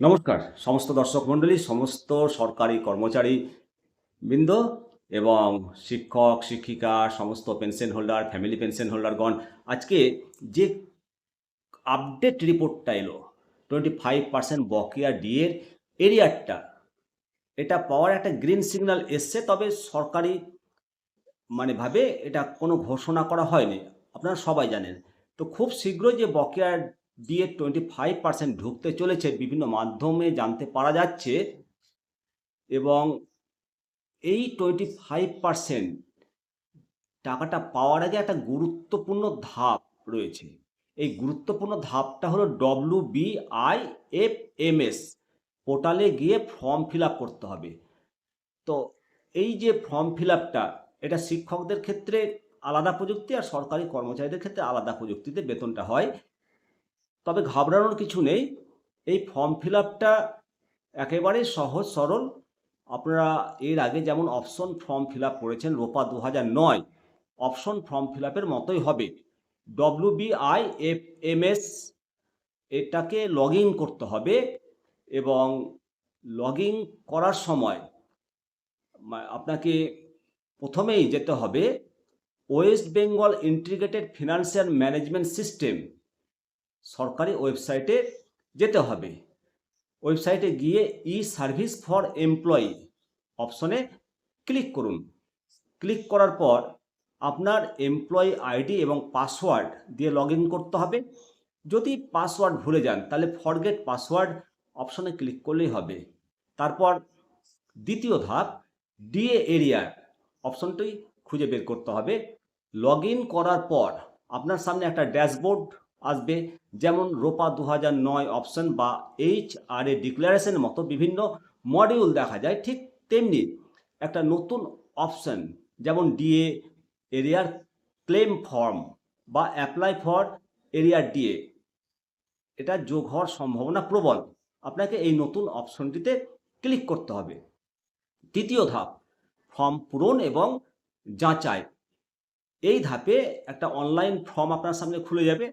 নমস্কার, সমস্ত দর্শক মণ্ডলী, সমস্ত সরকারি কর্মচারী বৃন্দ এবং শিক্ষক, শিক্ষিকা, সমস্ত পেনশন হোল্ডার, ফ্যামিলি পেনশন হোল্ডারগণ, আজকে যে আপডেট রিপোর্টটা এলো টোয়েন্টি ফাইভ পার্সেন্ট বকেয়া ডিএর এরিয়ারটা এটা পাওয়ার একটা গ্রিন সিগন্যাল এসছে, তবে সরকারি মানে ভাবে এটা কোনো ঘোষণা করা হয়নি। আপনারা সবাই জানেন। তো খুব শীঘ্রই যে বকেয়া দিয়ে টোয়েন্টি ফাইভ পার্সেন্ট ঢুকতে চলেছে। বিভিন্ন মাধ্যমে জানতে পারা যাচ্ছে এবং এই টোয়েন্টি ফাইভ পার্সেন্ট টাকাটা পাওয়ার আগে একটা গুরুত্বপূর্ণ ধাপ রয়েছে। এই গুরুত্বপূর্ণ ধাপটা হলো W B I F M S পোর্টালে গিয়ে ফর্ম ফিল করতে হবে। তো এই যে ফর্ম ফিল এটা শিক্ষকদের ক্ষেত্রে আলাদা প্রযুক্তি আর সরকারি কর্মচারীদের ক্ষেত্রে আলাদা প্রযুক্তিতে বেতনটা হয়। তবে ঘাবড়ানোর কিছু নেই। এই ফর্ম ফিল আপটা একেবারে সহজ, সরল। আপনারা এর আগে যেমন অপশন ফর্ম ফিল আপ করেছেন রোপা দু হাজার নয় অপশন ফর্ম ফিল আপের মতোই হবে। W B I F M S এটাকে লগ ইন করতে হবে এবং লগ ইন করার সময় আপনাকে প্রথমেই যেতে হবে West Bengal integrated financial management system সরকারি ওয়েবসাইটে যেতে হবে। ওয়েবসাইটে গিয়ে ই সার্ভিস ফর এমপ্লয়ি অপশনে ক্লিক করুন। ক্লিক করার পর আপনার এমপ্লয়ি আইডি এবং পাসওয়ার্ড দিয়ে লগ করতে হবে। যদি পাসওয়ার্ড ভুলে যান, তাহলে ফরগেট পাসওয়ার্ড অপশনে ক্লিক করলেই হবে। তারপর দ্বিতীয় ধাপ ডিএ এরিয়ার অপশনটি খুঁজে বের করতে হবে। লগ করার পর আপনার সামনে একটা ড্যাশবোর্ড আসবে। যেমন রোপা দু নয় অপশন বা এইচ আর এ ডিক্লারেশনের মতো বিভিন্ন মডিউল দেখা যায় ঠিক তেমনি একটা নতুন অপশন যেমন ডিএ এরিয়ার ক্লেম ফর্ম বা অ্যাপ্লাই ফর এরিয়ার ডিএ এটা যোগ হওয়ার সম্ভাবনা প্রবল। আপনাকে এই নতুন অপশনটিতে ক্লিক করতে হবে। তৃতীয় ধাপ, ফর্ম পূরণ এবং যাচাই। এই ধাপে একটা অনলাইন ফর্ম আপনার সামনে খুলে যাবে।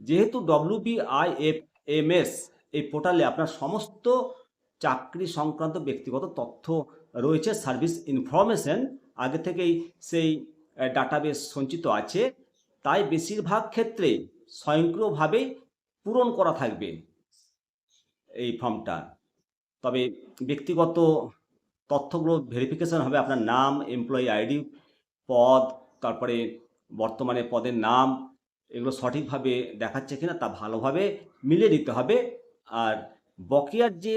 যেহেতু ডব্লিউবিআইএফএমএস এই পোর্টালে আপনার সমস্ত চাকরি সংক্রান্ত ব্যক্তিগত তথ্য রয়েছে সার্ভিস ইনফরমেশন আগে থেকেই সেই ডাটাবেস সঞ্চিত আছে, তাই বেশিরভাগ ক্ষেত্রে স্বয়ংক্রিয়ভাবেই পূরণ করা থাকবে এই ফর্মটা তবে ব্যক্তিগত তথ্যগুলো ভেরিফিকেশন হবে, আপনার নাম এমপ্লয়ি আইডি পদ, তারপরে বর্তমানে পদের নাম এগুলো সঠিকভাবে দেখাচ্ছে কিনা তা ভালোভাবে মিলিয়ে দিতে হবে। আর বকেয়ার যে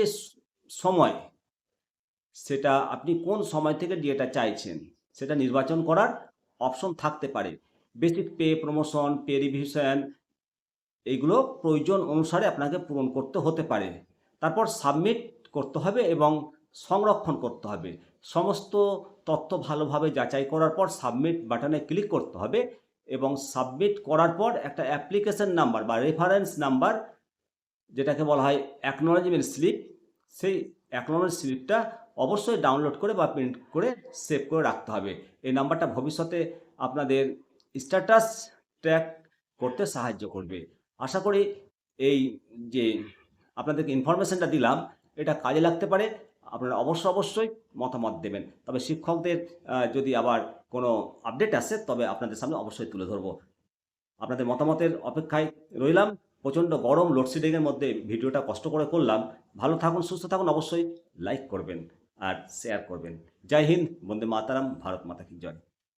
সময়, সেটা আপনি কোন সময় থেকে ডিএটা চাইছেন, সেটা নির্বাচন করার অপশন থাকতে পারে। Basic pay, promotion, pay revision এইগুলো প্রয়োজন অনুসারে আপনাকে পূরণ করতে হতে পারে। তারপর সাবমিট করতে হবে এবং সংরক্ষণ করতে হবে। সমস্ত তথ্য ভালোভাবে যাচাই করার পর সাবমিট বাটনে ক্লিক করতে হবে। এবং সাবমিট করার পর একটা অ্যাপ্লিকেশন নাম্বার বা রেফারেন্স নাম্বার যেটাকে বলা হয় অ্যাকনোলজমেন্ট স্লিপ সেই অ্যাকনোলজ স্লিপটা অবশ্যই ডাউনলোড করে বা প্রিন্ট করে সেভ করে রাখতে হবে। এই নাম্বারটা ভবিষ্যতে আপনাদের স্ট্যাটাস ট্র্যাক করতে সাহায্য করবে। আশা করি এই যে আপনাদেরকে ইনফরমেশনটা দিলাম, এটা কাজে লাগতে পারে। আপনারা অবশ্য অবশ্যই মতামত দেবেন। তবে শিক্ষকদের যদি আবার কোনো আপডেট আসে, তবে আপনাদের সামনে অবশ্যই তুলে ধরব। আপনাদের মতামতের অপেক্ষায় রইলাম। প্রচণ্ড গরম লোডশেডিংয়ের মধ্যে ভিডিওটা কষ্ট করে করলাম। ভালো থাকুন, সুস্থ থাকুন, অবশ্যই লাইক করবেন আর শেয়ার করবেন। জয় হিন্দ, বন্দে মাতারাম, ভারত মাতা কি জয়।